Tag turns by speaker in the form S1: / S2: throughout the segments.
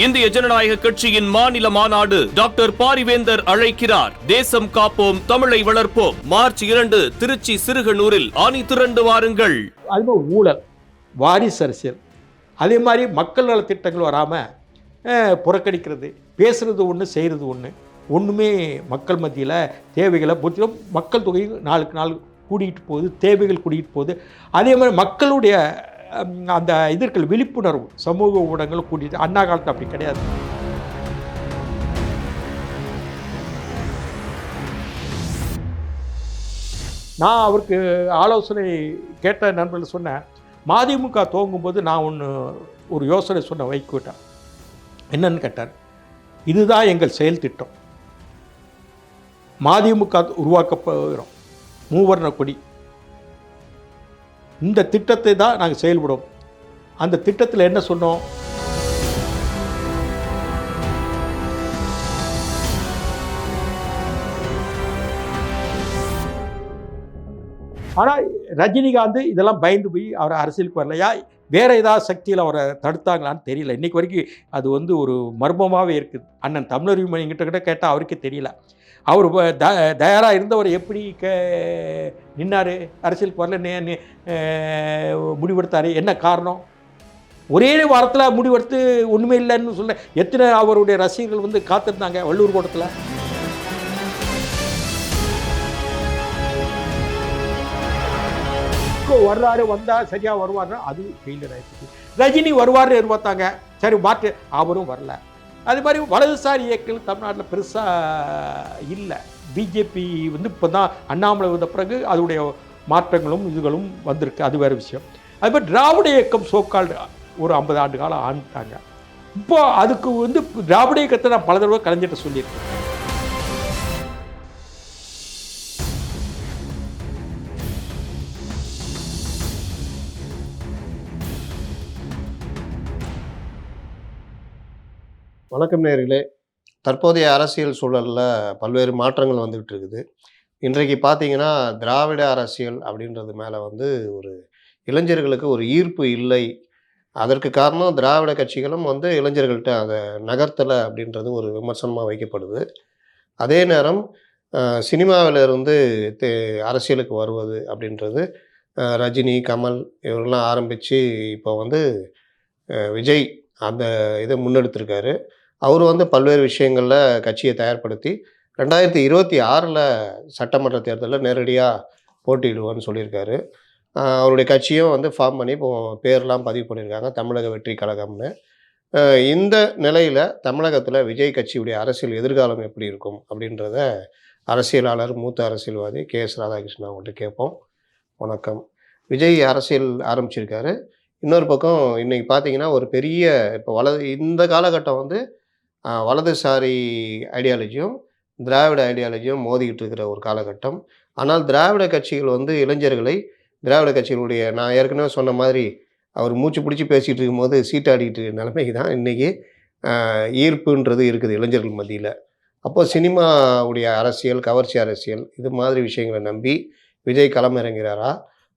S1: இந்திய ஜனநாயக கட்சியின் மாநில மாநாடு டாக்டர் பாரிவேந்தர் அழைக்கிறார். தேசம் காப்போம் தமிழை வளர்ப்போம். மார்ச் இரண்டு திருச்சி சிறுகனூரில் ஆணி திரண்டு வாருங்கள்.
S2: அதுமாதிரி ஊழல் வாரிசு அரசியல். அதே மாதிரி மக்கள் நல திட்டங்கள் வராமல் புறக்கணிக்கிறது பேசுகிறது ஒன்று செய்கிறது ஒன்று ஒன்றுமே மக்கள் மத்தியில் தேவைகளை பொறுத்திலும் மக்கள் தொகை நாளுக்கு நாள் கூடிக்கிட்டு போகுது தேவைகள் கூடிக்கிட்டு போகுது. அதே மாதிரி மக்களுடைய அந்த இதற்கள் விழிப்புணர்வு சமூக ஊடகங்கள் கூட்டிட்டு அண்ணா காலத்தில் அப்படி கிடையாது. நான் அவருக்கு ஆலோசனை கேட்ட நண்பர்கள் சொன்னேன் மதிமுக துவங்கும்போது நான் ஒன்று ஒரு யோசனை சொன்ன வைக்கிட்டேன் என்னன்னு கேட்டார். இதுதான் எங்கள் செயல் திட்டம். மதிமுக போகிறோம் மூவர்ண கொடி. இந்த திட்டத்தை தான் நாங்கள் செயல்படுவோம். அந்த திட்டத்தில் என்ன சொன்னோம்? ஆனால் ரஜினிகாந்த் இதெல்லாம் பயந்து போய் அவர் அரசியலுக்கு வரலையா? வேறு ஏதாவது சக்தியில் அவரை தடுத்தாங்களான்னு தெரியல. இன்றைக்கி வரைக்கும் அது வந்து ஒரு மர்மமாகவே இருக்குது. அண்ணன் தமிழர் எங்கிட்ட கிட்ட கேட்டால் அவருக்கே தெரியல. அவர் த தயாராக இருந்தவர் எப்படி க நின்னார்? அரசியலுக்கு வரல முடிவெடுத்தார்? என்ன காரணம்? ஒரே வாரத்தில் முடிவெடுத்து ஒன்றுமே இல்லைன்னு சொல்ல எத்தனை அவருடைய ரசிகர்கள் வந்து காத்திருந்தாங்க வள்ளூர் கோட்டத்தில்? வர்றாரு வந்தால் சரியாக வருவார்னா அது ஃபெயிலியர் ஆகிடுச்சு ரஜினி வருவார்னு எதிர்பார்த்தாங்க. சரி மாற்று. அவரும் வரல. அது மாதிரி வலதுசாரி இயக்கங்கள் தமிழ்நாட்டில் பெருசாக இல்லை. பிஜேபி வந்து இப்போ தான் அண்ணாமலை வந்த பிறகு அதோடைய மாற்றங்களும் இதுகளும் வந்திருக்கு. அது வேறு விஷயம். அது மாதிரி திராவிட இயக்கம் சோக்கால் ஒரு ஐம்பது ஆண்டு காலம் ஆண்டுட்டாங்க. இப்போ அதுக்கு வந்து திராவிட இயக்கத்தை நான் பல தடவை கலைஞர்கிட்ட சொல்லியிருக்கேன்.
S3: வணக்கம் நேர்களே தற்போதைய அரசியல் சூழலில் பல்வேறு மாற்றங்கள் வந்துகிட்டு இருக்குது இன்றைக்கு பார்த்தீங்கன்னா திராவிட அரசியல் அப்படின்றது மேலே வந்து ஒரு இளைஞர்களுக்கு ஒரு ஈர்ப்பு இல்லை. அதற்கு காரணம் திராவிட கட்சிகளும் வந்து இளைஞர்கள்ட்ட அதை நகர்த்தலை அப்படின்றது ஒரு விமர்சனமாக வைக்கப்படுது. அதே நேரம் சினிமாவில் இருந்து தே- அரசியலுக்கு வருவது அப்படின்றது ரஜினி கமல் இவரெல்லாம் ஆரம்பித்து இப்போ வந்து விஜய் அந்த இதை முன்னெடுத்திருக்காரு. அவர் வந்து பல்வேறு விஷயங்களில் கட்சியை தயார்படுத்தி ரெண்டாயிரத்தி இருபத்தி ஆறில் சட்டமன்ற தேர்தலில் நேரடியாக போட்டியிடுவோன்னு சொல்லியிருக்காரு. அவருடைய கட்சியும் வந்து ஃபார்ம் பண்ணி இப்போ பேர்லாம் பதிவு பண்ணியிருக்காங்க தமிழக வெற்றி கழகம்னு. இந்த நிலையில் தமிழகத்தில் விஜய் கட்சியுடைய அரசியல் எதிர்காலம் எப்படி இருக்கும் அப்படின்றத அரசியலாளர் மூத்த அரசியல்வாதி கே எஸ் ராதாகிருஷ்ணன் அவங்கள்ட்ட கேட்போம். வணக்கம். விஜய் அரசியல் ஆரம்பிச்சிருக்காரு. இன்னொரு பக்கம் இன்றைக்கி பார்த்தீங்கன்னா ஒரு பெரிய இப்போ வலது இந்த காலகட்டம் வந்து வலதுசாரி ஐடியாலஜியும் திராவிட ஐடியாலஜியும் மோதிக்கிட்டு இருக்கிற ஒரு காலகட்டம். ஆனால் திராவிட கட்சிகள் வந்து இளைஞர்களை திராவிட கட்சிகளுடைய நான் ஏற்கனவே சொன்ன மாதிரி அவர் மூச்சு பிடிச்சி பேசிகிட்டு இருக்கும்போது சீட்டாடிக்கிட்டு இருக்க நிலைமைக்கு தான் இன்றைக்கி ஈர்ப்புன்றது இருக்குது இளைஞர்கள் மத்தியில். அப்போது சினிமாவுடைய அரசியல் கவர்ச்சி அரசியல் இது மாதிரி விஷயங்களை நம்பி விஜய் களமிறங்கிறாரா?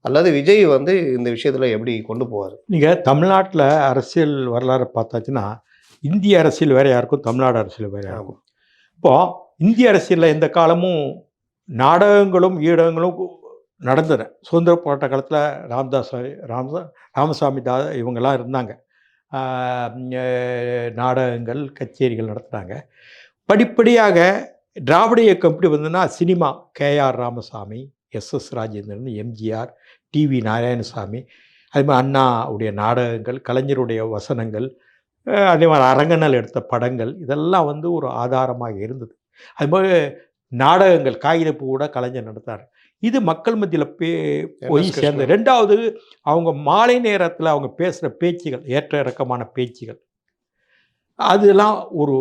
S3: அல்லது விஜய் வந்து இந்த விஷயத்தில் எப்படி கொண்டு போவார்?
S2: நீங்கள் தமிழ்நாட்டில் அரசியல் வரலாறு பார்த்தாச்சுன்னா இந்திய அரசியல் வேறையாக இருக்கும் தமிழ்நாடு அரசியல் வேறையாக இருக்கும் இப்போது இந்திய அரசியலில் எந்த காலமும் நாடகங்களும் ஈடகங்களும் நடந்தன. சுதந்திர போராட்ட காலத்தில் ராமதாஸ் ராமசா ராமசாமி தா இவங்கெல்லாம் இருந்தாங்க. நாடகங்கள் கச்சேரிகள் நடத்துனாங்க. படிப்படியாக திராவிட இயக்கம் எப்படி வந்ததுன்னா cinema KR Ramasamy S S Rajendran MGR TV Narayanasamy அதே மாதிரி அண்ணாவுடைய நாடகங்கள் கலைஞருடைய வசனங்கள் அதே மாதிரி அரங்கனால் எடுத்த படங்கள் இதெல்லாம் வந்து ஒரு ஆதாரமாக இருந்தது. அது மாதிரி நாடகங்கள் காகிதப்பூ கூட கலைஞர் நடத்தார் இது மக்கள் மத்தியில் பே போய். சேர்ந்து ரெண்டாவது அவங்க மாலை நேரத்தில் அவங்க பேசுகிற பேச்சுகள் ஏற்ற இறக்கமான பேச்சுகள். அதெல்லாம் ஒரு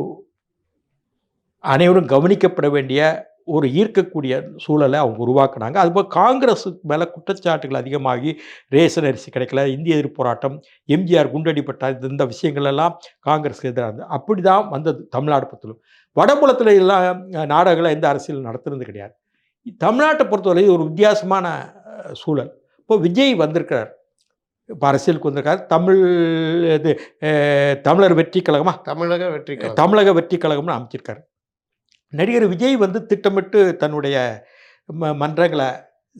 S2: அனைவரும் கவனிக்கப்பட வேண்டிய ஒரு ஈர்க்கக்கூடிய சூழலை அவங்க உருவாக்குனாங்க. அதுபோல் காங்கிரஸுக்கு மேலே குற்றச்சாட்டுகள் அதிகமாகி ரேஷன் அரிசி கிடைக்கல இந்திய எதிர்ப்பு போராட்டம் எம்ஜிஆர் குண்டடிப்பட்டார் இந்த- இந்த விஷயங்கள் எல்லாம் காங்கிரஸுக்கு எதிராக இருந்தது. அப்படி தான் வந்தது தமிழ்நாடு பற்றிலும் வடபுலத்தில் எல்லாம் நாடகங்களை எந்த அரசியல் நடத்துனது கிடையாது. தமிழ்நாட்டை பொறுத்தவரை ஒரு வித்தியாசமான சூழல். இப்போ விஜய் வந்திருக்கிறார். இப்போ அரசியலுக்கு வந்திருக்காரு. தமிழ் இது தமிழர் வெற்றி கழகமா?
S3: தமிழக வெற்றி.
S2: தமிழக வெற்றி கழகம்னு அமைச்சிருக்காரு. நடிகர் விஜய் வந்து திட்டமிட்டு தன்னுடைய ம மன்றங்களை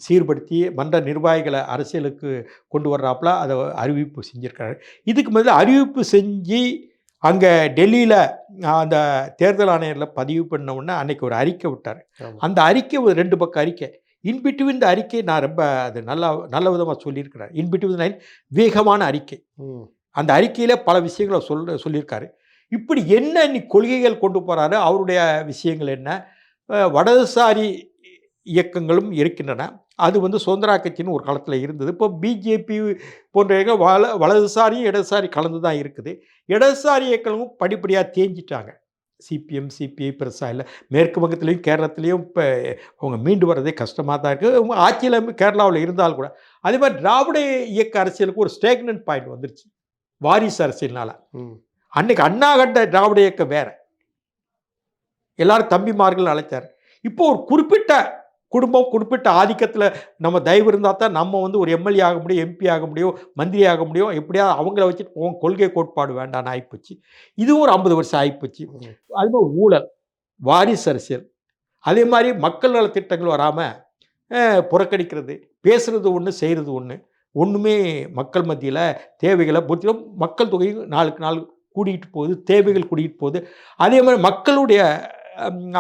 S2: சீர்படுத்தி மன்ற நிர்வாகிகளை அரசியலுக்கு கொண்டு வர்றாப்புல அதை அறிவிப்பு செஞ்சுருக்காரு. இதுக்கு முதல்ல அறிவிப்பு செஞ்சு அங்கே டெல்லியில் அந்த தேர்தல் ஆணையரில் பதிவு பண்ண உடனே அன்னைக்கு ஒரு அறிக்கை விட்டார். அந்த அறிக்கை ஒரு ரெண்டு பக்கம் அறிக்கை. இன்பிட்வீன் இந்த அறிக்கை நான் ரொம்ப அது நல்லா நல்ல விதமாக சொல்லியிருக்கிறேன் இன்பிட்வீன் வேகமான அறிக்கை. அந்த அறிக்கையில் பல விஷயங்களை சொல் சொல்லியிருக்காரு. இப்படி என்ன நீ கொள்கைகள் கொண்டு போகிறாரு அவருடைய விஷயங்கள் என்ன? வடதுசாரி இயக்கங்களும் இருக்கின்றன. அது வந்து சுதந்திரா கட்சின்னு ஒரு காலத்தில் இருந்தது. இப்போ பிஜேபி போன்ற வல வலதுசாரியும் இடதுசாரி கலந்து தான் இருக்குது. இடதுசாரி இயக்கங்களும் படிப்படியாக தேஞ்சிட்டாங்க. சிபிஎம் சிபிஐ பெருசாக இல்லை. மேற்கு வங்கத்துலேயும் கேரளத்துலேயும் இப்போ அவங்க மீண்டு வர்றதே கஷ்டமாக தான் இருக்குது ஆட்சியில் கேரளாவில் இருந்தாலும் கூட. அதே மாதிரி திராவிட இயக்க அரசியலுக்கு ஒரு ஸ்டேக்னன்ட் பாயிண்ட் வந்துருச்சு. வாரிசு அரசியல்னால. அன்னைக்கு அண்ணா கண்ட திராவிட இயக்கம் வேற. எல்லாரும் தம்பிமார்கள் அழைச்சார். இப்போ ஒரு குறிப்பிட்ட குடும்பம் குறிப்பிட்ட ஆதிக்கத்தில் நம்ம தயவு இருந்தால் தான் நம்ம வந்து ஒரு எம்எல்ஏ ஆக முடியும் எம்பி ஆக முடியும் மந்திரி ஆக முடியும். எப்படியாவது அவங்கள வச்சுட்டு போவோம் கொள்கை கோட்பாடு வேண்டான்னு ஆகிப்போச்சு இதுவும் ஒரு ஐம்பது வருஷம் ஆகிப்போச்சு. அது மாதிரி ஊழல். வாரிசு அரசியல். அதே மாதிரி மக்கள் நல திட்டங்கள் வராமல் புறக்கணிக்கிறது பேசுறது ஒன்று செய்கிறது ஒன்று ஒன்றுமே மக்கள் மத்தியில் தேவைகளை பூர்த்தி மக்கள் தொகையும் நாளுக்கு நாள் கூட்டிகிட்டு போகுது தேவைகள் கூடிட்டு போகுது. அதே மாதிரி மக்களுடைய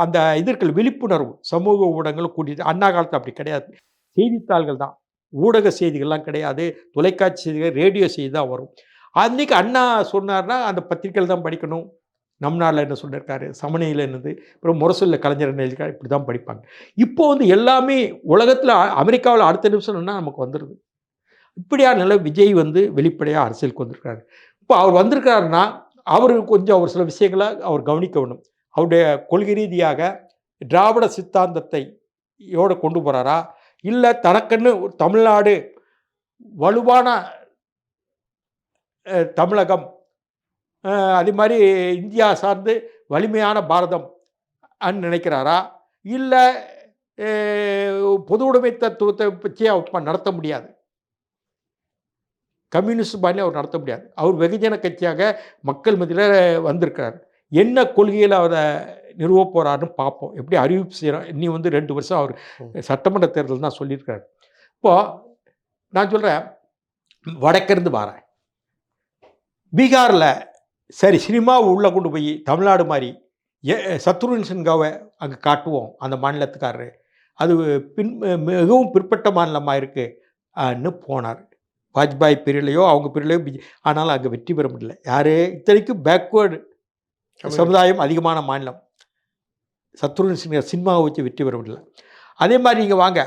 S2: அந்த இதற்கள் விழிப்புணர்வு சமூக ஊடகங்களும் கூட்டிட்டு அண்ணா காலத்தில் அப்படி கிடையாது. செய்தித்தாள்கள் தான். ஊடக செய்திகள்லாம் கிடையாது. தொலைக்காட்சி செய்திகள் ரேடியோ செய்தி தான் வரும். அன்றைக்கி அண்ணா சொன்னார்னா அந்த பத்திரிக்கைகள் தான் படிக்கணும். நம் நாளில் என்ன சொல்லியிருக்காரு சமநிலையில் என்னது? அப்புறம் முரசொல்ல கலைஞர் என்ன இப்படி தான் படிப்பாங்க. இப்போ வந்து எல்லாமே உலகத்தில் அமெரிக்காவில் அடுத்த நிமிஷம்னா நமக்கு வந்துடுது இப்படியான நிலை விஜய் வந்து வெளிப்படையாக அரசியலுக்கு வந்திருக்காரு. இப்போ அவர் வந்திருக்காருன்னா அவர் கொஞ்சம் ஒரு சில விஷயங்களை அவர் கவனிக்க வேணும் அவருடைய கொள்கை ரீதியாக திராவிட சித்தாந்தத்தை யோட கொண்டு போகிறாரா இல்லை தனக்குன்னு ஒரு தமிழ்நாடு வலுவான தமிழகம் அதே மாதிரி இந்தியா சார்ந்து வலிமையான பாரதம் அன்னு நினைக்கிறாரா? இல்லை பொது உடைமை தத்துவத்தை பற்றி அவர் நடத்த முடியாது. கம்யூனிஸ்ட் பாணியில் அவர் நடத்த முடியாது. அவர் வெகுஜன கட்சியாக மக்கள் மத்தியில் வந்திருக்கிறார். என்ன கொள்கையில் அவரை நிறுவ போகிறாருன்னு பார்ப்போம். எப்படி அறிவிப்பு செய்கிறோம் இன்னி வந்து ரெண்டு வருஷம் அவர் சட்டமன்ற தேர்தல் தான் சொல்லியிருக்காரு இப்போது நான் சொல்கிறேன் வடக்கிருந்து வரேன். பீகாரில் சரி சினிமாவை உள்ளே கொண்டு போய் தமிழ்நாடு மாதிரி ஏ சத்ருகன் சின்ஹாவை அங்கே காட்டுவோம் அந்த மாநிலத்துக்காரரு. அது பின் மிகவும் பிற்பட்ட மாநிலமாக இருக்குன்னு போனார். வாஜ்பாய் பீரியட்லையோ அவங்க பீரியட்லையோ பிஜே ஆனாலும் அங்கே வெற்றி பெற முடியல. யார்? இத்தனைக்கும் பேக்வேர்டு சமுதாயம் அதிகமான மாநிலம். சத்ருகன் சின்ஹா சினிமாவை வச்சு வெற்றி பெற முடியல. அதே மாதிரி நீங்கள் வாங்க.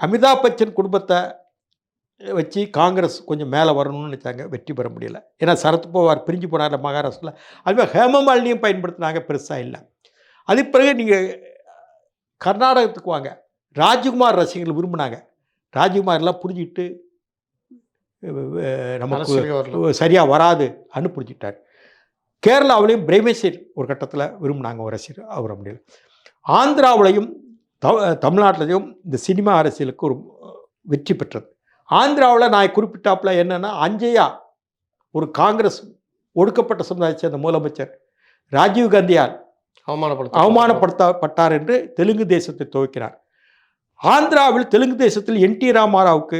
S2: அமிதாப் பச்சன் குடும்பத்தை வச்சு காங்கிரஸ் கொஞ்சம் மேலே வரணும்னு நினச்சாங்க. வெற்றி பெற முடியல. ஏன்னா சரத் பவார் பிரிஞ்சு போனார் மகாராஷ்டிரில் அதுமாதிரி ஹேமமாலினியும் பயன்படுத்தினாங்க பெருசாக இல்லை. அதுக்கு பிறகு நீங்கள் கர்நாடகத்துக்கு வாங்க. ராஜ்குமார் ரசிகர்கள் விரும்பினாங்க. ராஜ்குமார்லாம் புரிஞ்சுக்கிட்டு நமக்கு. சரியாக வராது அனு புரிஞ்சுக்கிட்டார். கேரளாவிலையும் பிரேமேசர் ஒரு கட்டத்தில் விரும்பினாங்க ஒரு ரசிகர் அவர் முடியல ஆந்திராவிலையும் த தமிழ்நாட்டிலையும் இந்த சினிமா அரசியலுக்கு ஒரு வெற்றி பெற்றது. ஆந்திராவில் நான் குறிப்பிட்டாப்புல என்னென்னா அஞ்சையா ஒரு காங்கிரஸ் ஒடுக்கப்பட்ட சமுதாயத்தை சேர்ந்த முதலமைச்சர் ராஜீவ் காந்தியால்
S3: அவமானப்படுத்த
S2: அவமானப்படுத்தப்பட்டார் என்று தெலுங்கு தேசத்தை துவக்கினார் ஆந்திராவில் தெலுங்கு தேசத்தில் என் டி ராமாராவுக்கு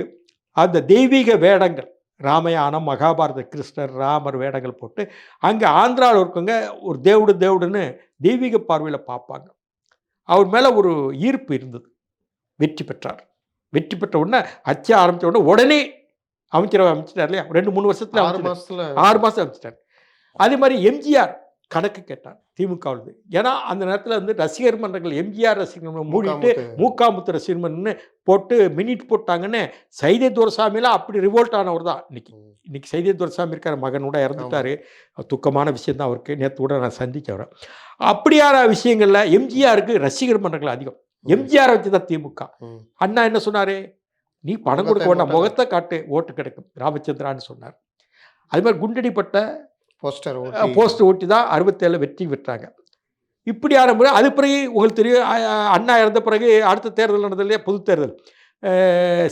S2: அந்த தெய்வீக வேடங்கள் ராமாயணம் மகாபாரத கிருஷ்ணர் ராமர் வேடங்கள் போட்டு அங்கே ஆந்திராவில் இருக்கவங்க ஒரு தேவுடு தேவுடுன்னு தெய்வீக பார்வையில் பார்ப்பாங்க. அவர் மேலே ஒரு ஈர்ப்பு இருந்தது. வெற்றி பெற்றார். வெற்றி பெற்ற உடனே அச்ச ஆரம்பித்த உடனே உடனே அமைச்சரவை அமைச்சிட்டார் இல்லையா? ரெண்டு மூணு வருஷத்துல
S3: ஆறு. மாசத்துல.
S2: ஆறு மாதம் அமைச்சிட்டார். அதே மாதிரி எம்ஜிஆர் கணக்கு கேட்டார் திமுகவுது ஏன்னா அந்த நேரத்தில் வந்து ரசிகர் மன்றங்கள் எம்ஜிஆர் ரசிகர் மன்றம் மூடிட்டு
S3: முக்காமுத்து.
S2: ரசிகர் மன்றம்னு போட்டு மினிட் போட்டாங்கன்னு சைதே துரசாமிலாம் அப்படி ரிவோல்ட் ஆனவர் தான். இன்னைக்கு. இன்னைக்கு சைதே துரசாமி இருக்கார் மகனோட இறந்துட்டாரு. துக்கமான விஷயம் தான் அவருக்கு. நேற்று கூட நான் சந்திச்சவரை அப்படியான விஷயங்களில் எம்ஜிஆருக்கு ரசிகர் மன்றங்கள் அதிகம். எம்ஜிஆர் வச்சு தான் திமுக. அண்ணா என்ன சொன்னாரு? நீ பணம் கொடுக்க வேண்டாம் முகத்தை காட்டு ஓட்டு கிடைக்கும். ராமச்சந்திரான்னு சொன்னார். அது மாதிரி குண்டடிப்பட்ட
S3: போஸ்டர் ஓட்டி
S2: போஸ்ட் ஓட்டி தான் அறுபத்தேழு வெற்றி பெற்றாங்க. இப்படியான முறை அது பிறகு உங்களுக்கு தெரியும் அண்ணா இறந்த பிறகு அடுத்த தேர்தல் நடந்தது இல்லையா பொது தேர்தல்.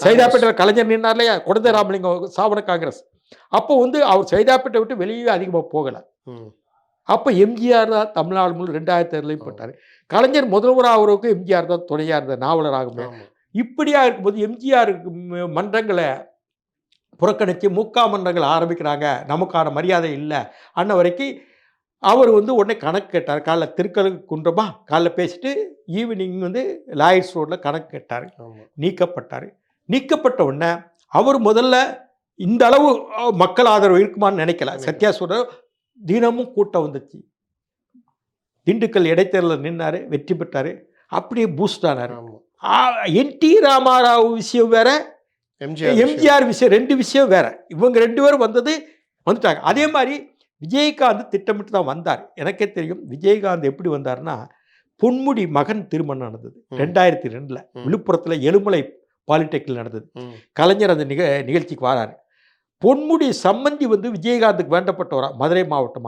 S2: சைதாப்பேட்டையில் கலைஞர் நின்னார் இல்லையா? குழந்தை ராமலிங்கம் சாவன காங்கிரஸ். அப்போ வந்து அவர் சைதாப்பேட்டை விட்டு வெளியே அதிகமாக போகலை. அப்போ எம்ஜிஆர் தான் தமிழ்நாடு முழு ரெண்டாயிரத்தி ஏழுலையும் போட்டார். கலைஞர் முதல்வராக அவருக்கு எம்ஜிஆர் தான் துணையாக இருந்தார் நாவலராக
S3: ஆமா.
S2: இப்படியா இருக்கும்போது எம்ஜிஆர் மன்றங்களை புறக்கணித்து முக்கா மன்றங்கள் ஆரம்பிக்கிறாங்க. நமக்கான மரியாதை இல்லை. அன்ன வரைக்கும் அவர் வந்து உடனே கணக்கு கேட்டார். காலைல திருக்கலுக்கு குன்றமா? காலைல பேசிட்டு ஈவினிங் வந்து லாயர்ஸ் ரோட்டில் கணக்கு கேட்டார். நீக்கப்பட்டார். நீக்கப்பட்ட உடனே அவர் முதல்ல இந்த அளவு மக்கள் ஆதரவு இருக்குமான்னு நினைக்கல. சத்யா சொல்ற தினமும் கூட்டம் வந்துச்சு. திண்டுக்கல் இடைத்தேர்தலில் நின்னாரு வெற்றி பெற்றாரு. அப்படியே பூஸ்ட் ஆனார். என் டி ராமாராவ் விஷயம் வேற
S3: எம்ஜிஆர்.
S2: எம்ஜிஆர் விஷயம் ரெண்டு விஷயம் வேற. இவங்க ரெண்டு பேரும் வந்தது வந்துட்டாங்க. அதே மாதிரி விஜயகாந்த் திட்டமிட்டு தான் வந்தார். எனக்கே தெரியும் விஜயகாந்த் எப்படி வந்தார்னா பொன்முடி மகன் திருமணம் நடந்தது. ரெண்டாயிரத்தி ரெண்டில். விழுப்புரத்தில் எலுமலை பாலிடெக்னில் நடந்தது. கலைஞர் அந்த நிக நிகழ்ச்சிக்கு வராரு. பொன்முடி சம்பந்தி வந்து விஜயகாந்துக்கு வேண்டப்பட்டவரா? மதுரை மாவட்டம்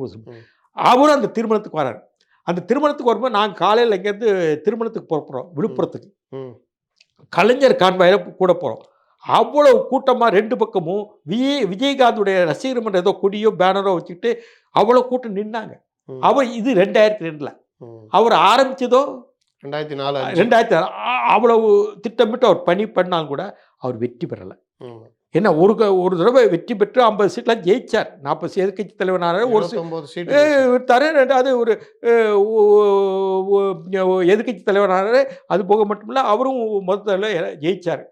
S2: ஊசு
S3: ம்.
S2: அவரும் அந்த திருமணத்துக்கு வராரு. அந்த திருமணத்துக்கு வரும்போது நாங்கள் காலையில் இங்கேருந்து திருமணத்துக்கு புறப்படுறோம் விழுப்புரத்துக்கு. கலைஞர் கான்வாயில் கூட போகிறோம் அவ்வளவு கூட்டமாக ரெண்டு பக்கமும் விஜய் விஜயகாந்துடைய ரசிகர் மன்ற ஏதோ கொடியோ பேனரோ வச்சுக்கிட்டு அவ்வளோ கூட்டம் நின்னாங்க. அவர் இது ரெண்டாயிரத்தி ரெண்டில். அவர் ஆரம்பிச்சதோ
S3: ரெண்டாயிரத்தி நாலு.
S2: ரெண்டாயிரத்தி அவ்வளவு திட்டமிட்டு அவர் பணி பண்ணாலும் கூட அவர் வெற்றி பெறலை. என்ன ஒரு ஒரு தடவை வெற்றி பெற்று ஐம்பது சீட்லாம் ஜெயிச்சார். நாற்பது எதிர்க்கட்சி தலைவனான ஒரு சீ-
S3: 29 சீட்டு
S2: ஏ,
S3: ஜெயிச்சாரு.
S2: விட்டாரு ரெண்டாவது ஒரு எதிர்கட்சி தலைவரானாரு அது போக மட்டுமில்ல அவரும் முதல்ல ஜெயிச்சார்.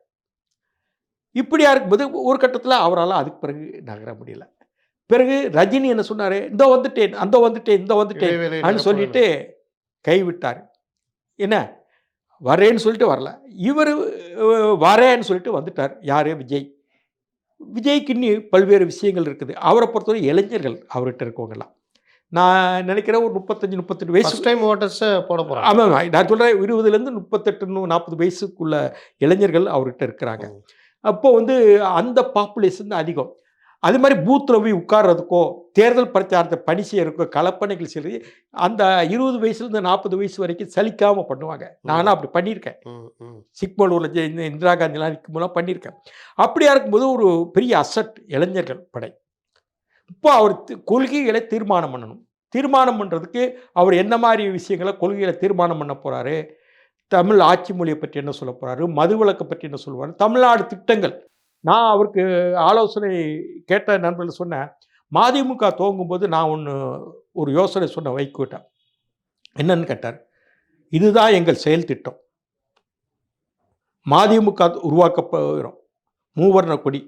S2: இப்படியா இருக்கும்போது ஒரு கட்டத்தில் அவரால் அதுக்கு பிறகு நகர முடியல. பிறகு ரஜினி என்ன சொன்னார்? இந்த வந்துட்டேன் அந்த வந்துட்டேன் இந்த வந்துட்டேன் அப்படின்னு சொல்லிட்டு கைவிட்டார். என்ன? வரேன்னு சொல்லிட்டு வரல. இவர் வரேன்னு சொல்லிட்டு வந்துட்டார். யார்? விஜய். விஜய்க்கு இன்னி பல்வேறு விஷயங்கள் இருக்குது. அவரை பொறுத்தவரை இளைஞர்கள் அவர்கிட்ட இருக்கவங்கலாம். நான் நினைக்கிறேன் ஒரு முப்பத்தஞ்சு முப்பத்தெட்டு வயசு
S3: டைம் ஓட்டர்ஸ் போட போறாங்க.
S2: ஆமாம் நான் சொல்கிறேன் இருபதுலேருந்து முப்பத்தெட்டு நாற்பது வயசுக்குள்ள இளைஞர்கள் அவர்கிட்ட இருக்கிறாங்க.
S3: ம்.
S2: அப்போ வந்து அந்த பாப்புலேஷன் அதிகம். அது மாதிரி பூத்தில் போய் உட்கார்றதுக்கோ தேர்தல் பிரச்சாரத்தை பணி செய்யறதுக்கோ களப்பணிகள் செய்யறது அந்த இருபது வயசுலேருந்து நாற்பது வயசு வரைக்கும் சலிக்காமல் பண்ணுவாங்க. நானும் அப்படி பண்ணியிருக்கேன். சிக்மலூரில் இந்திரா காந்திலாம் நிற்கும்போதெல்லாம் பண்ணியிருக்கேன். அப்படியா இருக்கும்போது ஒரு பெரிய அசட் இளைஞர்கள் படை. இப்போ அவர் கொள்கைகளை தீர்மானம் பண்ணணும். தீர்மானம் பண்ணுறதுக்கு அவர் என்ன மாதிரி விஷயங்களை கொள்கைகளை தீர்மானம் பண்ண போகிறாரு தமிழ் ஆட்சி மொழியை பற்றி என்ன சொல்ல போகிறாரு மதுவிலக்கை பற்றி என்ன சொல்லுவார்? தமிழ்நாடு திட்டங்கள். நான் அவருக்கு ஆலோசனை கேட்ட நண்பர்கள் சொன்னேன் மதிமுக துவங்கும்போது நான் ஒன்று ஒரு யோசனை சொன்ன வைக்கிட்டேன் என்னன்னு கேட்டார் இதுதான் எங்கள் செயல் திட்டம். மதிமுக உருவாக்க போகிறோம். மூவர்ண கொடி.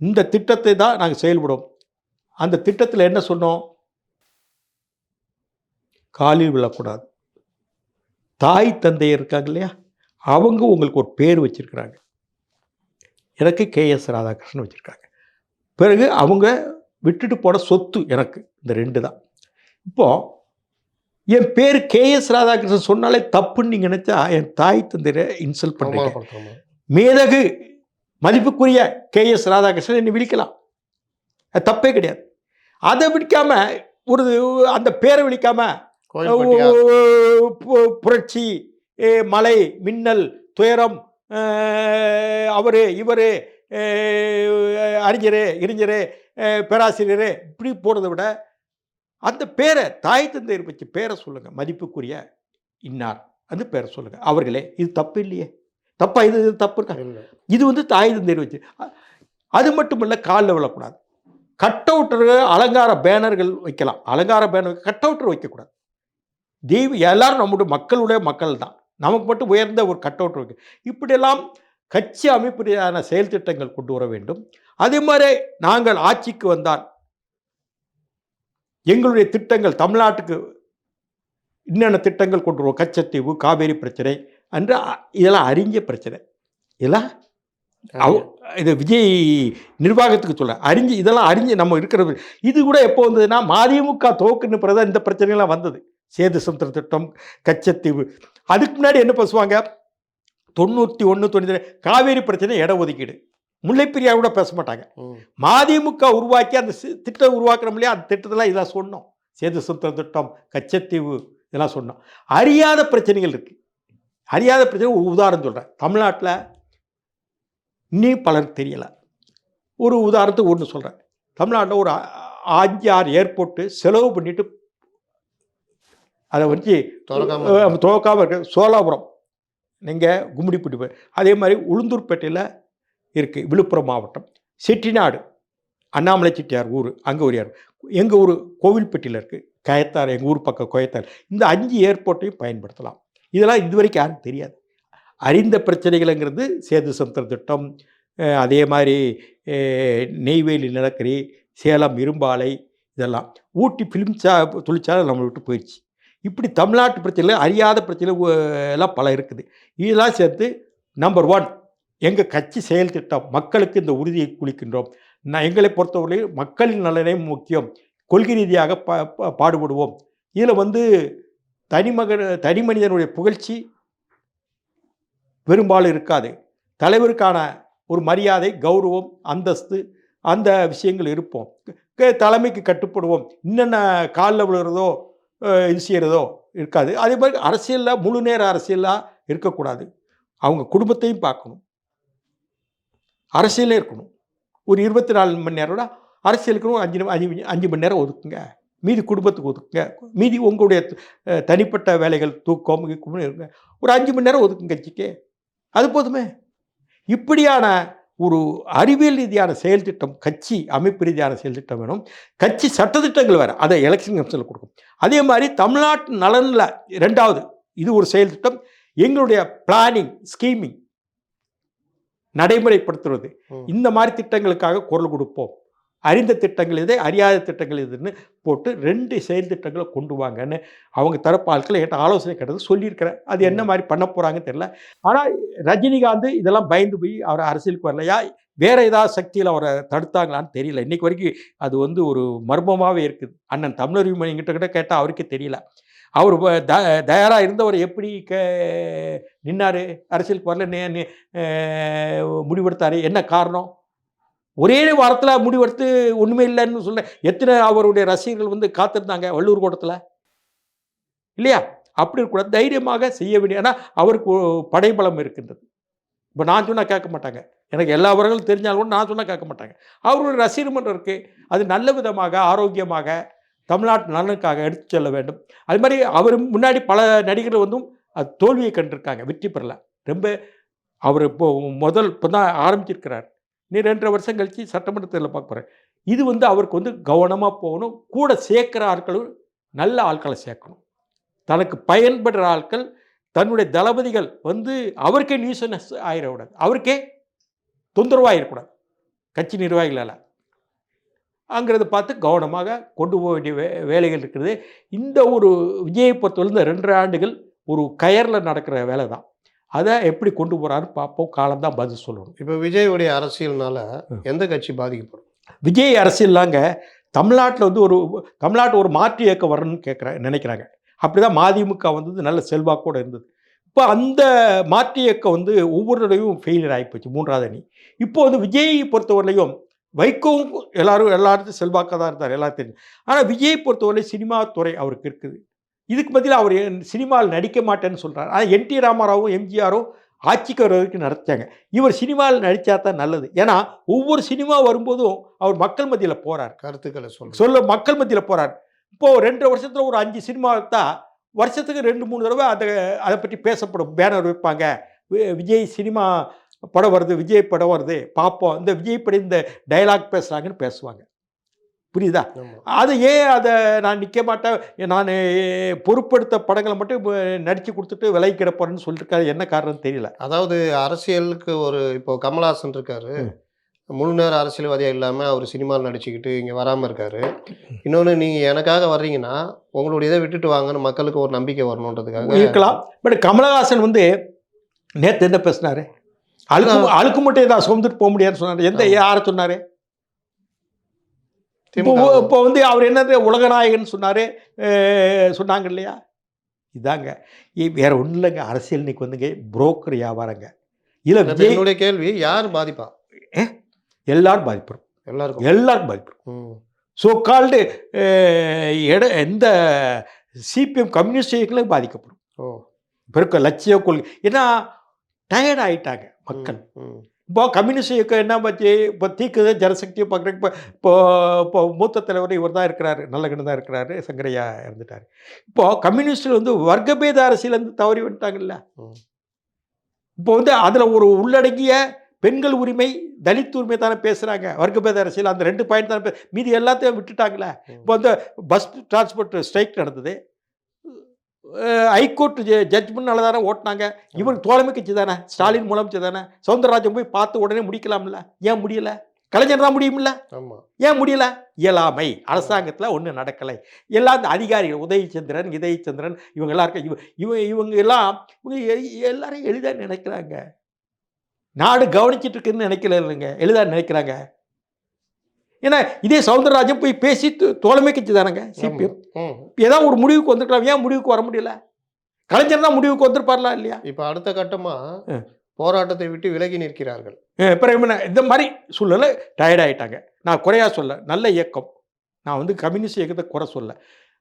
S2: இந்த திட்டத்தை தான் நாங்கள் செயல்படுவோம். அந்த திட்டத்தில் என்ன சொன்னோம்? காலில் விழக்கூடாது. தாய் தந்தை இருக்காங்க இல்லையா? அவங்க உங்களுக்கு ஒரு பேர் வச்சிருக்கிறாங்க. எனக்கு கேஎஸ் ராதாகிருஷ்ணன் வச்சுருக்காங்க. பிறகு அவங்க விட்டுட்டு போன சொத்து எனக்கு இந்த ரெண்டு தான். இப்போது என் பேர் கேஎஸ் ராதாகிருஷ்ணன் சொன்னாலே தப்புன்னு நீங்கள் நினச்சா என் தாய் தந்தையை இன்சல்ட் பண்ணுறீங்க. மேதகு மதிப்புக்குரிய கேஎஸ் ராதாகிருஷ்ணன் என்னை விழிக்கலாம். அது தப்பே கிடையாது. அதை விழிக்காம ஒரு அந்த பேரை விழிக்காம
S3: கோயில்பட்டியா
S2: ஓ, பு- புரட்சி மலை மின்னல் துயரம் அவரு இவரு அறிஞரே இறிஞரே பேராசிரியரே இப்படி போடுறதை விட அந்த பேரை தாய் தந்தையர் வச்சு பேரை சொல்லுங்க மதிப்புக்குரிய இன்னார் அந்த பேரை சொல்லுங்க. அவர்களே இது தப்பு இல்லையே? தப்பா? இது இது தப்பு இருக்கா. இது வந்து தாய் தந்தையர் வச்சு அது மட்டும் இல்லை காலில் விழக்கூடாது. கட் அவுட்டர் அலங்கார பேனர்கள் வைக்கலாம். அலங்கார பேனர் கட் அவுட்டர் வைக்கக்கூடாது. தெய்வ எல்லாரும் நம்முடைய மக்களுடைய மக்கள் தான் நமக்கு மட்டும் உயர்ந்த ஒரு கட் வைக்க இப்படியெல்லாம் கட்சி அமைப்புடையான செயல் திட்டங்கள் கொண்டு வர வேண்டும். அதே மாதிரி நாங்கள் ஆட்சிக்கு வந்தால் எங்களுடைய திட்டங்கள் தமிழ்நாட்டுக்கு என்னென்ன திட்டங்கள் கொண்டு வருவோம்? கச்சத்தீவு காவேரி பிரச்சனை என்று இதெல்லாம் அறிஞ்ச பிரச்சனை. இதெல்லாம் இது விஜய் நிர்வாகத்துக்கு சொல்ல அறிஞ்சு இதெல்லாம் அறிஞ்சு நம்ம இருக்கிறது. இது கூட எப்போ வந்ததுன்னா மதிமுக துவக்குன்னு பிறகு இந்த பிரச்சனைலாம் வந்தது. சேது சமுத்திர திட்டம் கச்சத்தீவு அதுக்கு முன்னாடி என்ன பேசுவாங்க? தொண்ணூற்றி ஒன்று தொண்ணூற்றி காவேரி பிரச்சனை இட ஒதுக்கீடு முல்லைப்பெரியா கூட பேச மாட்டாங்க. மதிமுக உருவாக்கி அந்த திட்டம் உருவாக்குறோம் இல்லையா? அந்த திட்டத்தெல்லாம் இதெல்லாம் சொன்னோம். சேது சமுத்திர திட்டம் கச்சத்தீவு இதெல்லாம் சொன்னோம். அறியாத பிரச்சனைகள் இருக்கு. அறியாத பிரச்சனை ஒரு உதாரணம் சொல்கிறேன் தமிழ்நாட்டில் இன்னும் பலருக்கு தெரியல. ஒரு உதாரணத்துக்கு ஒன்று சொல்கிறேன் தமிழ்நாட்டில் ஒரு அஞ்சு ஆறு ஏர்போர்ட்டு செலவு பண்ணிட்டு அதை வச்சு
S3: திறக்காம
S2: அஹ், துவக்காம இருக்கு சோலாபுரம் நீங்கள் கும்மிடிப்பட்டி போய் அதே மாதிரி உளுந்தூர்பேட்டையில் இருக்குது விழுப்புரம் மாவட்டம். செட்டிநாடு அண்ணாமலை செட்டியார் ஊர் அங்கே ஒரு ஏர் எங்கள் ஊர்? கோவில்பட்டியில் இருக்குது கயத்தார் எங்கள் ஊர் பக்கம் கோயத்தார் இந்த அஞ்சு ஏர்போர்ட்டையும் பயன்படுத்தலாம். இதெல்லாம் இதுவரைக்கும் யாருக்கும் தெரியாது. அறிந்த பிரச்சனைகள்ங்கிறது சேது சமுத்திர திட்டம் அதே மாதிரி நெய்வேலி நிலக்கரி சேலம் இரும்பாலை இதெல்லாம். ஊட்டி ஃபிலிம் சா தொழிற்சாலை நம்மளை விட்டு போயிடுச்சு. இப்படி தமிழ்நாட்டு பிரச்சனையில் அறியாத பிரச்சனை எல்லாம் பல இருக்குது. இதெல்லாம் சேர்த்து நம்பர் ஒன் எங்கள் கட்சி செயல் திட்டம் மக்களுக்கு இந்த உறுதியை குளிக்கின்றோம். நான் எங்களை பொறுத்தவரை மக்களின் நலனே முக்கியம். கொள்கை ரீதியாக பா பாடுபடுவோம். இதில் வந்து தனிமக தனி மனிதனுடைய புகழ்ச்சி பெரும்பாலும் இருக்காது. தலைவருக்கான ஒரு மரியாதை கௌரவம் அந்தஸ்து அந்த விஷயங்கள் இருப்போம். தலைமைக்கு கட்டுப்படுவோம். என்னென்ன காலில் விழுகிறதோ இது செய்கிறதோ இருக்காது. அதே மாதிரி அரசியலில் முழு நேர அரசியலாக இருக்கக்கூடாது. அவங்க குடும்பத்தையும் பார்க்கணும். அரசியலே இருக்கணும். ஒரு இருபத்தி நாலு மணி நேரம் அரசியலுக்கு அஞ்சு அஞ்சு அஞ்சு மணி நேரம் ஒதுக்குங்க. மீதி குடும்பத்துக்கு ஒதுக்குங்க. மீதி உங்களுடைய தனிப்பட்ட வேலைகள் தூக்கம் கீக்கம் இருங்க. ஒரு அஞ்சு மணி நேரம் ஒதுக்குங்க கட்சிக்கு அது போதுமே. இப்படியான ஒரு அறிவியல் ரீதியான செயல் திட்டம் கட்சி அமைப்பு ரீதியான செயல் திட்டம் வேணும். கட்சி சட்டத்திட்டங்கள் வேறு அதை எலெக்ஷன் கமிஷனில் கொடுக்கும். அதே மாதிரி தமிழ்நாட்டு நலனில் ரெண்டாவது இது ஒரு செயல் திட்டம். எங்களுடைய பிளானிங் ஸ்கீமிங் நடைமுறைப்படுத்துறது.
S3: ம்.
S2: இந்த மாதிரி திட்டங்களுக்காக குரல் கொடுப்போம். அறிந்த திட்டங்கள் இது அறியாத திட்டங்கள் இதுன்னு போட்டு ரெண்டு செயல் திட்டங்களை கொண்டு வாங்கன்னு அவங்க தரப்பு ஆட்கள் என்கிட்ட ஆலோசனை கேட்டது சொல்லியிருக்கிறேன் அது என்ன மாதிரி பண்ண போகிறாங்கன்னு தெரியல. ஆனால் ரஜினிகாந்த் இதெல்லாம் பயந்து போய் அவர் அரசியலுக்கு வரலையா? வேற ஏதாவது சக்தியில் அவரை தடுத்தாங்களான்னு தெரியல. இன்னைக்கு வரைக்கும் அது வந்து ஒரு மர்மமாகவே இருக்குது. அண்ணன் தமிழர் எங்கிட்ட கிட்ட கேட்டால் அவருக்கே தெரியல. அவர் த தயாராக இருந்தவர் எப்படி க நின்னார்? அரசியலுக்கு வரல முடிவெடுத்தாரு? என்ன காரணம்? ஒரே வாரத்தில் முடிவெடுத்து ஒன்றுமே இல்லைன்னு சொல்ல எத்தனை அவருடைய ரசிகர்கள் வந்து காத்திருந்தாங்க வள்ளூர் கோட்டத்தில்? இல்லையா? அப்படி கூட தைரியமாக செய்ய வேண்டிய ஏன்னா அவருக்கு படைபலம் இருக்கின்றது. இப்போ நான் சொன்னால் கேட்க மாட்டாங்க. எனக்கு எல்லா அவர்களும் தெரிஞ்சாலும் கூட நான் சொன்னால் கேட்க மாட்டாங்க. அவருடைய ரசிகர் மன்றம் இருக்குது அது நல்ல விதமாக ஆரோக்கியமாக தமிழ்நாட்டு நலனுக்காக எடுத்து செல்ல வேண்டும். அது மாதிரி அவர் முன்னாடி பல நடிகர்கள் வந்தும் அது தோல்வியை கண்டிருக்காங்க. வெற்றி பெறல. ரொம்ப அவர் இப்போ முதல் இப்போ தான் ஆரம்பிச்சிருக்கிறார். நீ ரெண்டரை வருஷம் கழித்து சட்டமன்றத்தில் பார்க்க போகிறேன் இது வந்து அவருக்கு வந்து கவனமாக போகணும். கூட சேர்க்குற ஆட்களும் நல்ல ஆட்களை சேர்க்கணும். தனக்கு பயன்படுற ஆட்கள் தன்னுடைய தளபதிகள் வந்து அவருக்கே நியூசனஸ் ஆயிடக்கூடாது. அவருக்கே தொந்தரவாகிடக்கூடாது கட்சி நிர்வாகிகளால் அங்கிறத பார்த்து கவனமாக கொண்டு போக வேண்டிய வே வேலைகள் இருக்கிறது இந்த ஒரு விஜயை பொறுத்தவரை இந்த ரெண்டரை ஆண்டுகள் ஒரு கயரில் நடக்கிற வேலை தான் அதை எப்படி கொண்டு போகிறாரு பார்ப்போம். காலம்தான் பதில் சொல்லணும்.
S3: இப்போ விஜயுடைய அரசியல்னால எந்த கட்சி பாதிக்கப்படும்?
S2: விஜய் அரசியல்லாங்க தமிழ்நாட்டில் வந்து ஒரு தமிழ்நாட்டு ஒரு மாற்று இயக்கம் வரணும்னு கேட்குறாங்க நினைக்கிறாங்க. அப்படி தான் மதிமுக வந்தது நல்ல செல்வாக்கோடு இருந்தது. இப்போ அந்த மாற்று இயக்கம் வந்து ஒவ்வொரு தடவையும் ஃபெயிலியர் ஆகிப்போச்சு மூன்றாவது அணி. இப்போ வந்து விஜய் பொறுத்தவரையிலையும் வைக்கவும் எல்லாரும் எல்லாரும் செல்வாக்காக தான் இருந்தார் எல்லாரும் தெரியும். ஆனால் விஜய் பொறுத்தவரை சினிமா துறை அவருக்கு இருக்குது. இதுக்கு பதிலாக அவர் சினிமாவில் நடிக்க மாட்டேன்னு சொல்கிறார் ஆனால் என் டி ராமாராவும் எம்ஜிஆரும் ஆட்சிக்கு வர வரைக்கும் நடத்தாங்க இவர் சினிமாவில் நடித்தா தான் நல்லது. ஏன்னா ஒவ்வொரு சினிமா வரும்போதும் அவர் மக்கள் மத்தியில் போகிறார்
S3: கருத்துக்களை சொல்லுங்க.
S2: சொல்ல மக்கள் மத்தியில் போகிறார் இப்போது ரெண்டு வருஷத்தில் ஒரு அஞ்சு சினிமா தான் வருஷத்துக்கு ரெண்டு மூணு தடவை அதை அதை பற்றி பேசப்படும். பேனர் வைப்பாங்க. விஜய் சினிமா படம் வருது விஜய் படம் வருது பார்ப்போம். இந்த விஜய் படம் இந்த டயலாக் பேசுகிறாங்கன்னு பேசுவாங்க. புரியுதா. அது ஏன் அதை நான் நிற்க மாட்டேன்? நான் பொறுப்படுத்த படங்களை மட்டும் நடித்து கொடுத்துட்டு விலை கிடப்போறேன்னு சொல்லியிருக்காரு என்ன காரணம் தெரியல.
S3: அதாவது அரசியலுக்கு ஒரு இப்போ கமலஹாசன் இருக்காரு. முழு நேர அரசியல்வாதியா இல்லாம அவர் சினிமாவில் நடிச்சுக்கிட்டு இங்க வராம இருக்காரு. இன்னொன்னு நீங்க எனக்காக வர்றீங்கன்னா உங்களுடைய இதை விட்டுட்டு வாங்கன்னு மக்களுக்கு ஒரு நம்பிக்கை வரணுன்றதுக்காக
S2: இருக்கலாம். பட் கமலஹாசன் வந்து நேற்று என்ன பேசினாரு? அழுக்கு அழுக்கு முட்டையை தான் சுமந்துட்டு போக முடியாதுன்னு சொன்னார். எந்த
S3: ஆமா.
S2: யாரை சொன்னார்? இப்போ வந்து அவர் என்னது உலகநாயகன் சொன்னார் சொன்னாங்க இல்லையா? இதாங்க. வேற ஒன்றும் இல்லைங்க. அரசியல் இன்னைக்கு வந்துங்க புரோக்கர் வியாபாரங்க. இல்லை
S3: என்னுடைய கேள்வி யார் பாதிப்பா?
S2: எல்லாரும் பாதிப்படும்
S3: எல்லாருக்கும்.
S2: எல்லாரும் பாதிப்படும்
S3: ம்.
S2: ஸோ கால்டு இட எந்த சிபிஎம் கம்யூனிஸ்ட் இயக்கங்களும் பாதிக்கப்படும்.
S3: ஓ.
S2: இப்போ இருக்க லட்சிய கொள்கை ஏன்னா டயர்ட் ஆயிட்டாங்க மக்கள்.
S3: ம்,
S2: இப்போ கம்யூனிஸ்ட் இயக்கம் என்ன பற்றி இப்போ தீக்குது ஜனசக்தியை பார்க்குறக்கு இப்போ இப்போ இப்போ மூத்த தலைவர் இவர் தான் இருக்கிறாரு நல்லகண்ணு தான் இருக்கிறாரு சங்கரையா இறந்துட்டார். இப்போ கம்யூனிஸ்டில் வந்து வர்க்கபேத அரசியலேருந்து தவறி வந்துட்டாங்கல்ல. இப்போ வந்து அதில் ஒரு உள்ளடங்கிய பெண்கள் உரிமை தலித் உரிமை தானே பேசுகிறாங்க வர்க்கபேத அரசியல் அந்த ரெண்டு பாயிண்ட் தானே மீதி எல்லாத்தையும் விட்டுட்டாங்களே. இப்போ வந்து பஸ் டிரான்ஸ்போர்ட் ஸ்ட்ரைக் நடந்தது. ஹைகோர்ட் ஜட்ஜ்மெண்ட்னால தானே ஓட்டினாங்க. இவன் தோழமை கட்சி தானே. ஸ்டாலின் முதலமைச்சர் தானே. சவுந்தரராஜன் போய் பார்த்து உடனே முடிக்கலாம்ல. ஏன் முடியல? கலைஞர் தான் முடியுமில்ல ஏன் முடியல? இயலாமை. அரசாங்கத்தில் ஒன்றும் நடக்கலை. எல்லாம் இந்த அதிகாரிகள் உதயச்சந்திரன் இதயச்சந்திரன் இவங்க எல்லாம் இருக்க இவ இவ இவங்க எல்லாம் இவங்க எல்லாரும் எளிதாக நினைக்கிறாங்க. நாடு கவனிச்சிட்டு இருக்குன்னு நினைக்கல இல்லைங்க எளிதாக நினைக்கிறாங்க. ஏன்னா இதே சவுந்தரராஜன் போய் பேசி தோழமை கட்சி தானேங்க சிபிஎம். ஏதாவது ஒரு முடிவுக்கு வந்துருக்கலாம். ஏன் முடிவுக்கு வர முடியல? கலைஞர் தான் முடிவுக்கு வந்திருப்பார்ல இல்லையா?
S3: இப்ப அடுத்த கட்டமா
S2: ஆ.
S3: போராட்டத்தை விட்டு விலகி நிற்கிறார்கள்.
S2: என்ன, இந்த மாதிரி சூழ்நிலை டயர்ட் ஆயிட்டாங்க. நான் குறையா சொல்ல நல்ல இயக்கம். நான் வந்து கம்யூனிஸ்ட் இயக்கத்தை குறை சொல்ல.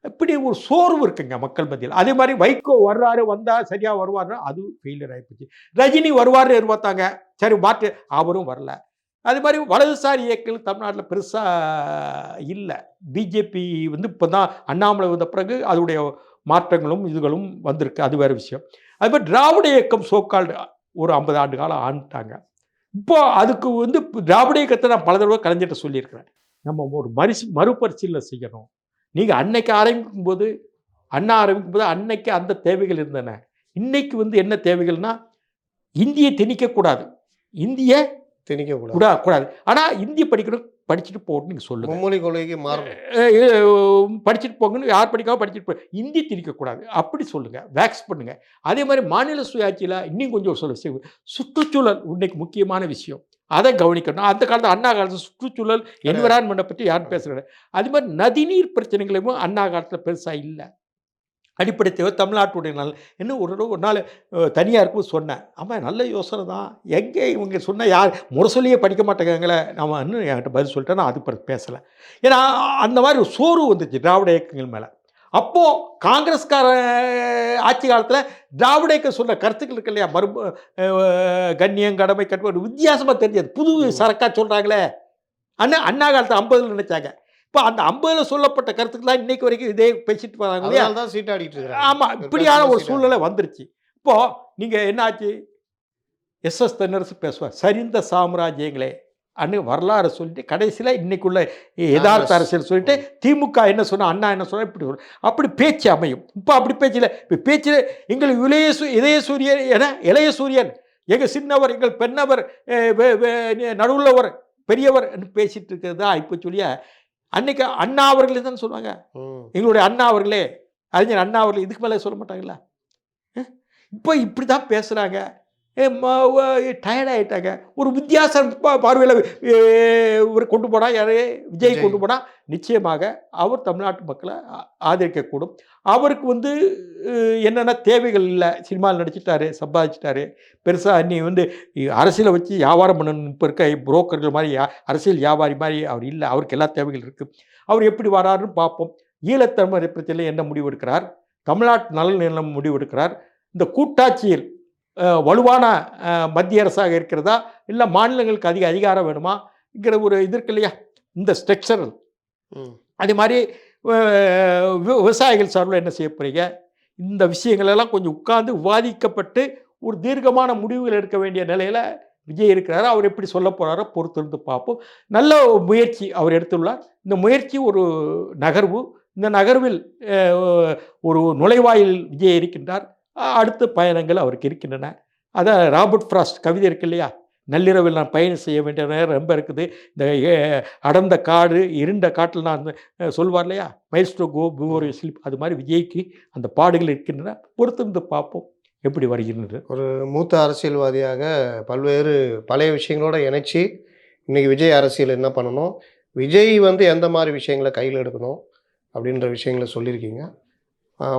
S2: இப்படி ஒரு சோர்வு இருக்குங்க மக்கள் மத்தியில். அதே மாதிரி வைகோ வர்றாரு வந்தா சரியா வருவாருன்னா அது ஃபெயிலியர் ஆகிப்போச்சு ரஜினி வருவார்னு எதிர்பார்த்தாங்க. சரி மாற்று அவரும் வரல. அதே மாதிரி வலதுசாரி இயக்கங்கள் தமிழ்நாட்டில் பெருசாக இல்லை. பிஜேபி வந்து இப்போ தான் அண்ணாமலை வந்த பிறகு அதோடைய மாற்றங்களும் இதுகளும் வந்திருக்கு. அது வேறு விஷயம். அது மாதிரி திராவிட இயக்கம் சோக்கால்டு ஒரு ஐம்பது ஆண்டு காலம் ஆண்டுட்டாங்க. இப்போ அதுக்கு வந்து திராவிட இயக்கத்தை நான் பல தடவை கலைஞர்கிட்ட சொல்லியிருக்கிறேன். நம்ம ஒரு மறுசு மறுபரிசீலனை செய்யணும். நீங்கள் அன்னைக்கு ஆரம்பிக்கும் போது அண்ணா ஆரம்பிக்கும் போது அன்னைக்கு அந்த தேவைகள் இருந்தன. இன்னைக்கு வந்து என்ன தேவைகள்னா இந்தியை திணிக்கக்கூடாது. இந்திய
S3: திணிக்க கூடாது
S2: கூடா கூடாது. ஆனால் இந்திய படிக்கணும் படிச்சுட்டு போகணும்னு நீங்கள் சொல்லுங்கள்
S3: மும்மொழி கொள்கைக்கு மாறணும்
S2: படிச்சுட்டு போங்கன்னு யார் படிக்காம படிச்சுட்டு போ இந்தி திணிக்கக்கூடாது. அப்படி சொல்லுங்கள் வேக்ஸ் பண்ணுங்கள் அதே மாதிரி மாநில சுயாட்சியில் இன்னும் கொஞ்சம் சொல்ல சுற்றுச்சூழல் இன்னைக்கு முக்கியமான விஷயம். அதை கவனிக்கணும். அந்த காலத்து அண்ணா காலத்து சுற்றுச்சூழல் என்விரான்மெண்ட்டை பற்றி யாரும் பேசுகிறாங்க அதே மாதிரி நதிநீர் பிரச்சனைகளும் அண்ணா காலத்தில் பெருசாக இல்லை. அடிப்படை தேவை தமிழ்நாட்டுடைய நல் இன்னும் ஒரு ஒரு நாள் அஹ், தனியா இருக்கும் சொன்னேன். ஆமாம் நல்ல யோசனை தான். எங்கே இவங்க சொன்ன யார் முரசொலியே படிக்க மாட்டேங்காங்களே நம்ம இன்னும் என்கிட்ட பதில் சொல்லிட்டேன். நான் அது பிறகு பேசலை. ஏன்னா அந்த மாதிரி ஒரு சோர்வு வந்துச்சு திராவிட இயக்கங்கள் மேலே. அப்போது காங்கிரஸ்கார ஆட்சி காலத்தில் திராவிட இயக்கம் சொன்ன கருத்துக்கள் இருக்கு இல்லையா? மறு அஹ், கண்ணியம் கடமை கட்டுப்பாடு வித்தியாசமாக தெரிஞ்சது. புது சரக்கா சொல்கிறாங்களே அண்ணா அண்ணா காலத்தில் ஐம்பதுல நினைச்சாங்க. இப்போ அந்த ஐம்பதில் சொல்லப்பட்ட கருத்துக்கெல்லாம் இன்னைக்கு வரைக்கும் இதே பேசிட்டு வராங்க இல்லையா?
S3: தான் சீட்டாடிட்டு இருக்காங்க
S2: ஆமா இப்படியான ஒரு சூழ்நிலை வந்துருச்சு. இப்போ நீங்க என்னாச்சு? எஸ். எஸ். தென்னரசு பேசுவார் சரிந்த சாம்ராஜ்யங்களே அன்னு வரலாறு சொல்லிட்டு கடைசியில் இன்னைக்குள்ள யதார்த்த
S3: காங்கிரஸ்.
S2: அரசியல் சொல்லிட்டு திமுக என்ன சொன்னா அண்ணா என்ன சொன்னா இப்படி சொல்லும் அப்படி பேச்சு அமையும். இப்போ அப்படி பேச்சில் இப்போ பேச்சில் எங்கள் இளைய சூ இதய சூரியன் என இளைய சூரியன் எங்கள் சின்னவர் எங்கள் பெண்ணவர் நடுவுள்ளவர் பெரியவர் பேசிட்டு இருக்கிறது தான் இப்போ சொல்லிய? அன்னைக்கு அண்ணா அவர்களே தான் சொல்லுவாங்க. எங்களுடைய அண்ணா அவர்களே அறிஞர் அண்ணா அவர்கள் இதுக்கு மேலே சொல்ல மாட்டாங்களா? இப்போ இப்படி தான் பேசுகிறாங்க டயர்ட் ஆகிட்டாங்க ஒரு வித்தியாசம் பார்வையில் இவர் கொண்டு போனால் யாரே? விஜய். கொண்டு போனால் நிச்சயமாக அவர் தமிழ்நாட்டு மக்களை ஆதரிக்கக்கூடும். அவருக்கு வந்து என்னென்ன தேவைகள் இல்லை சினிமாவில் நடிச்சிட்டாரு சம்பாதிச்சிட்டாரு. பெருசாக நீ வந்து அரசியலை வச்சு வியாபாரம் பண்ணணும் இப்போ இருக்க புரோக்கர்கள் மாதிரி அரசியல் வியாபாரி மாதிரி அவர் இல்லை அவருக்கு எல்லா தேவைகள் இருக்குது அவர் எப்படி வராருன்னு பார்ப்போம். ஈழத்தமிழர் பிரச்சனையில் என்ன முடிவு எடுக்கிறார்? தமிழ்நாட்டு நலன் என்ன முடிவு எடுக்கிறார்? இந்த கூட்டாட்சியில் வலுவான மத்திய அரசாக இருக்கிறதா? இல்லை மாநிலங்களுக்கு அதிக அதிகாரம் வேணுமாங்கிற ஒரு இது இருக்கு இல்லையா? இந்த ஸ்ட்ரக்சரல். அதே மாதிரி விவசாயிகள் சார்பில் என்ன செய்ய போறீங்க? இந்த விஷயங்கள் எல்லாம் கொஞ்சம் உட்கார்ந்து விவாதிக்கப்பட்டு ஒரு தீர்க்கமான முடிவுகள் எடுக்க வேண்டிய நிலையில் விஜய் இருக்கிறாரு? அவர் எப்படி சொல்ல போகிறாரோ பொறுத்திருந்து பார்ப்போம். நல்ல முயற்சி அவர் எடுத்துள்ளார். இந்த முயற்சி ஒரு நகர்வு. இந்த நகர்வில் ஒரு நுழைவாயில் விஜய் இருக்கின்றார். அடுத்த பயணங்கள் அவருக்கு இருக்கின்றன. அதான் ராபர்ட் ஃப்ராஸ்ட் கவிதை இருக்கு இல்லையா? நள்ளிரவில் நான் பயணம் செய்ய வேண்டிய நேரம் ரொம்ப இருக்குது. இந்த அடர்ந்த காடு இருண்ட காட்டில் நான் சொல்வார் இல்லையா? மைல்ஸ்டோ கோ பிவோர் ஸ்லிப் அது மாதிரி விஜய்க்கு அந்த பாடுகள் இருக்கின்றன. பொறுத்திருந்து பார்ப்போம். எப்படி வருகின்றது?
S3: ஒரு மூத்த அரசியல்வாதியாக பல்வேறு பழைய விஷயங்களோட இணைச்சி இன்னைக்கு விஜய் அரசியல் என்ன பண்ணணும்? விஜய் வந்து எந்த மாதிரி விஷயங்களை கையில் எடுக்கணும்? அப்படின்ற விஷயங்களை சொல்லியிருக்கீங்க.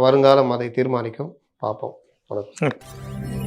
S3: வருங்காலம் அதை தீர்மானிக்கும். பார்ப்போம். வணக்கம்.